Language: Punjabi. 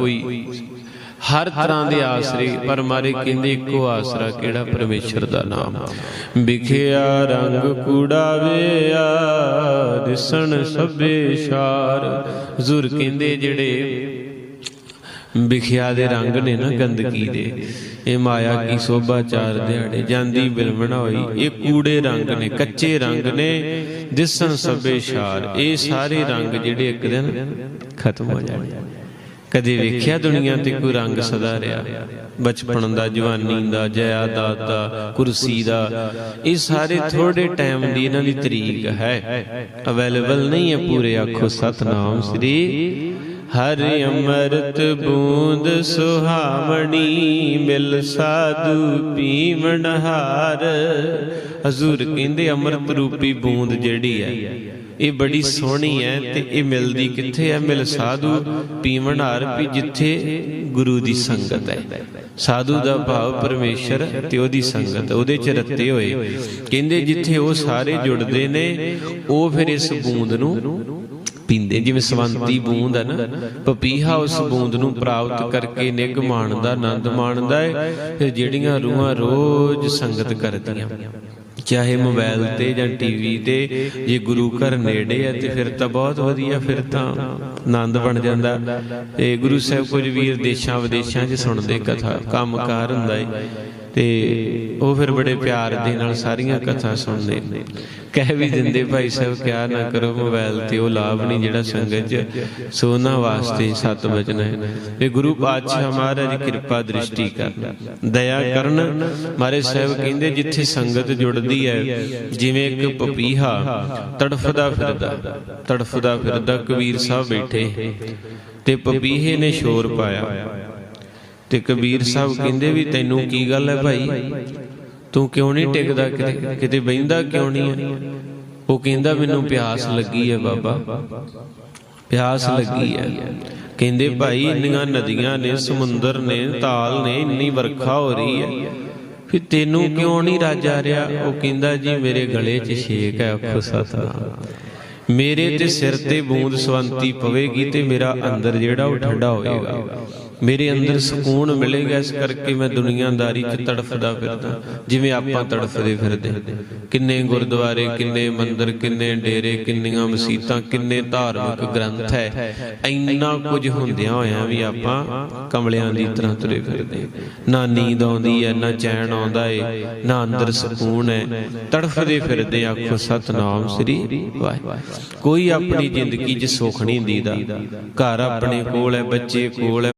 ਕੋਈ ਹਰ ਤਰ੍ਹਾਂ ਦੇ ਆਸਰੇ ਪਰ ਮਾਰੇ ਕਹਿੰਦੇ ਇੱਕੋ ਆਸਰਾ ਕਿਹੜਾ ਪਰਮੇਸ਼ਰ ਦਾ ਨਾਮ? ਵਿਖਿਆ ਰੰਗ ਕੂੜਾਵੇਆ ਦਿਸਣ ਸਭੇ ਸ਼ਾਰ। ਹਜ਼ੂਰ ਕਹਿੰਦੇ ਜਿਹੜੇ ਵਿਖਿਆ ਦੇ ਰੰਗ ਨੇ ਨਾ ਗੰਦਗੀ ਦੇ, ਇਹ ਮਾਇਆ ਕੀ ਸੋਭਾ ਚਾਰ ਦਿਹਾੜੇ ਜਾਂਦੀ ਬਿਲਵਣਾ ਹੋਈ ਇਹ ਕੂੜੇ ਰੰਗ ਨੇ, ਕੱਚੇ ਰੰਗ ਨੇ, ਦਿਸਣ ਸਭੇ ਸ਼ਾਰ। ਇਹ ਸਾਰੇ ਰੰਗ ਜਿਹੜੇ ਇੱਕ ਦਿਨ ਖਤਮ ਹੋ ਜਾਣੇ। ਕਦੇ ਵੇਖਿਆ ਦੁਨੀਆ ਤੇ ਕੋਈ ਰੰਗ ਸਦਾ ਰਿਹਾ? ਬਚਪਨ ਦਾ ਜਵਾਨੀ ਦਾ ਜਾਇਦਾਦ ਦਾ ਕੁਰਸੀ ਦਾ। ਇਹ ਸਾਰੇ ਥੋੜੇ ਟਾਈਮ ਦੀ ਇਹਨਾਂ ਦੀ ਤਰੀਕ ਹੈ। ਅਵੇਲੇਬਲ ਨਹੀਂ ਹੈ ਪੂਰੇ ਆਖੋ ਸਤਨਾਮ ਸ੍ਰੀ। ਹਰਿ ਅੰਮ੍ਰਿਤ ਬੂੰਦ ਸੁਹਾਵਣੀ ਮਿਲ ਸਾਧੂ ਪੀਵਣ ਹਾਰ ਹਜ਼ੂਰ ਕਹਿੰਦੇ ਅੰਮ੍ਰਿਤ ਰੂਪੀ ਬੂੰਦ ਜਿਹੜੀ ਹੈ। ਇਹ ਬੜੀ ਸੋਹਣੀ ਹੈ ਤੇ ਇਹ ਮਿਲਦੀ ਕਿੱਥੇ ਹੈ? ਮਿਲ ਸਾਧੂ ਪੀਵਣ ਹਾਰ ਵੀ ਜਿੱਥੇ ਗੁਰੂ ਦੀ ਸੰਗਤ ਹੈ। ਸਾਧੂ ਦਾ ਭਾਵ ਪਰਮੇਸ਼ਰ ਤੇ ਉਹਦੀ ਸੰਗਤ, ਉਹਦੇ ਚ ਰੱਤੇ ਹੋਏ। ਕਹਿੰਦੇ ਜਿੱਥੇ ਉਹ ਸਾਰੇ ਜੁੜਦੇ ਨੇ, ਉਹ ਫਿਰ ਇਸ ਬੂੰਦ ਨੂੰ ਪੀਂਦੇ। ਜਿਵੇਂ ਸਵੰਤੀ ਬੂੰਦ ਹੈ ਨਾ, ਪਪੀਹਾ ਉਸ ਬੂੰਦ ਨੂੰ ਪ੍ਰਾਪਤ ਕਰਕੇ ਨਿਗ ਮਾਣਦਾ, ਆਨੰਦ ਮਾਣਦਾ ਹੈ, ਫਿਰ ਜਿਹੜੀਆਂ ਰੂਹਾਂ ਰੋਜ਼ ਸੰਗਤ ਕਰਦੀਆਂ। ਚਾਹੇ ਮੋਬਾਈਲ ਤੇ ਜਾਂ ਟੀਵੀ ਤੇ, ਜੇ ਗੁਰੂ ਘਰ ਨੇੜੇ ਹੈ ਤੇ ਫਿਰ ਤਾਂ ਬਹੁਤ ਵਧੀਆ, ਫਿਰ ਤਾਂ ਆਨੰਦ ਬਣ ਜਾਂਦਾ। ਤੇ ਗੁਰੂ ਸਾਹਿਬ ਕੁਝ ਵੀਰ ਦੇਸ਼ਾਂ ਵਿਦੇਸ਼ਾਂ 'ਚ ਸੁਣਦੇ ਕਥਾ, ਕੰਮਕਾਰ ਹੁੰਦਾ ਹੈ ਤੇ ਉਹ ਫਿਰ ਬੜੇ ਪਿਆਰ ਦੇ ਨਾਲ ਸਾਰੀਆਂ ਕਥਾ ਸੁਣਦੇ ਨੇ। ਕਹਿ ਵੀ ਦਿੰਦੇ, ਭਾਈ ਸਾਹਿਬ, ਕਿਆ ਨਾ ਕਰੋ, ਮੋਬਾਈਲ ਤੇ ਉਹ ਲਾਭ ਨਹੀਂ ਜਿਹੜਾ ਸੰਗਤ 'ਚ ਸੋਨਾ ਵਾਸਤੇ ਸਤ ਵਚਨ ਹੈ। ਤੇ ਗੁਰੂ ਪਾਤਸ਼ਾਹ ਮਹਾਰਾਜ ਕਿਰਪਾ ਦ੍ਰਿਸ਼ਟੀ ਕਰਨ। ਦਇਆ ਕਰਨ। ਮਾਰੇ ਸਾਹਿਬ ਕਹਿੰਦੇ, ਜਿੱਥੇ ਸੰਗਤ ਜੁੜਦੀ ਹੈ, ਜਿਵੇਂ ਇੱਕ ਪਪੀਹਾ ਤੜਫਦਾ ਫਿਰਦਾ ਤੜਫਦਾ ਫਿਰਦਾ ਕਬੀਰ ਸਾਹਿਬ ਬੈਠੇ ਤੇ ਪਪੀਹੇ ਨੇ ਸ਼ੋਰ ਪਾਇਆ। ਤੇ ਕਬੀਰ ਸਾਹਿਬ ਕਹਿੰਦੇ ਵੀ ਤੈਨੂੰ ਕੀ ਗੱਲ ਹੈ ਭਾਈ? ਤੂੰ ਕਿਉਂ ਨਹੀਂ ਟਿਕਦਾ ਕਿਤੇ ਕਿਤੇ ਬੈਂਦਾ ਕਿਉਂ ਨਹੀਂ ਹੈ? ਉਹ ਕਹਿੰਦਾ ਮੈਨੂੰ ਪਿਆਸ ਲੱਗੀ ਹੈ ਬਾਬਾ, ਪਿਆਸ ਲੱਗੀ ਹੈ। ਕਹਿੰਦੇ ਭਾਈ ਇੰਨੀਆਂ ਨਦੀਆਂ ਨੇ, ਸਮੁੰਦਰ ਨੇ, ਤਾਲ ਨੇ, ਇੰਨੀ ਵਰਖਾ ਹੋ ਰਹੀ ਹੈ। ਫਿਰ ਤੈਨੂੰ ਕਿਉਂ ਨਹੀਂ ਰਾਜ ਆ ਰਿਹਾ? ਉਹ ਕਹਿੰਦਾ ਜੀ ਮੇਰੇ ਗਲੇ 'ਚ ਛੇਕ ਹੈ ਆਖੋ ਸਤਨਾਮ ਮੇਰੇ ਤੇ ਸਿਰ ਤੇ ਬੂੰਦ ਸਵੰਤੀ ਪਵੇਗੀ ਤੇ ਮੇਰਾ ਅੰਦਰ ਜਿਹੜਾ ਉਹ ਠੰਡਾ ਹੋਏਗਾ। ਮੇਰੇ ਅੰਦਰ ਸਕੂਨ ਮਿਲੇਗਾ ਇਸ ਕਰਕੇ ਮੈਂ ਦੁਨੀਆਦਾਰੀ 'ਚ ਤੜਫਦਾ ਫਿਰਦਾ। ਜਿਵੇਂ ਆਪਾਂ ਤੜਫਦੇ ਫਿਰਦੇ ਕਿੰਨੇ ਗੁਰਦੁਆਰੇ ਕਿੰਨੇ ਮੰਦਿਰ ਕਿੰਨੇ ਡੇਰੇ ਕਿੰਨੀਆਂ ਮਸਜਿਦਾਂ ਕਿੰਨੇ ਧਾਰਮਿਕ ਗ੍ਰੰਥ ਹੈ। ਇੰਨਾ ਕੁਝ ਹੁੰਦਿਆਂ ਹੋਇਆਂ ਵੀ ਆਪਾਂ ਕਮਲਿਆਂ ਦੀ ਤਰ੍ਹਾਂ ਤੁਰੇ ਫਿਰਦੇ ਨਾ ਨੀਂਦ ਆਉਂਦੀ ਹੈ ਨਾ ਚੈਨ ਆਉਂਦਾ ਹੈ ਨਾ ਅੰਦਰ ਸਕੂਨ ਹੈ। ਤੜਫਦੇ ਫਿਰਦੇ ਆਖੋ ਸਤਨਾਮ ਸ੍ਰੀ ਵਾਹਿਗੁਰੂ। ਕੋਈ ਆਪਣੀ ਜ਼ਿੰਦਗੀ 'ਚ ਸੁੱਖ ਨਹੀਂ ਦੀਦਾ ਘਰ ਆਪਣੇ ਕੋਲ ਹੈ ਬੱਚੇ ਕੋਲ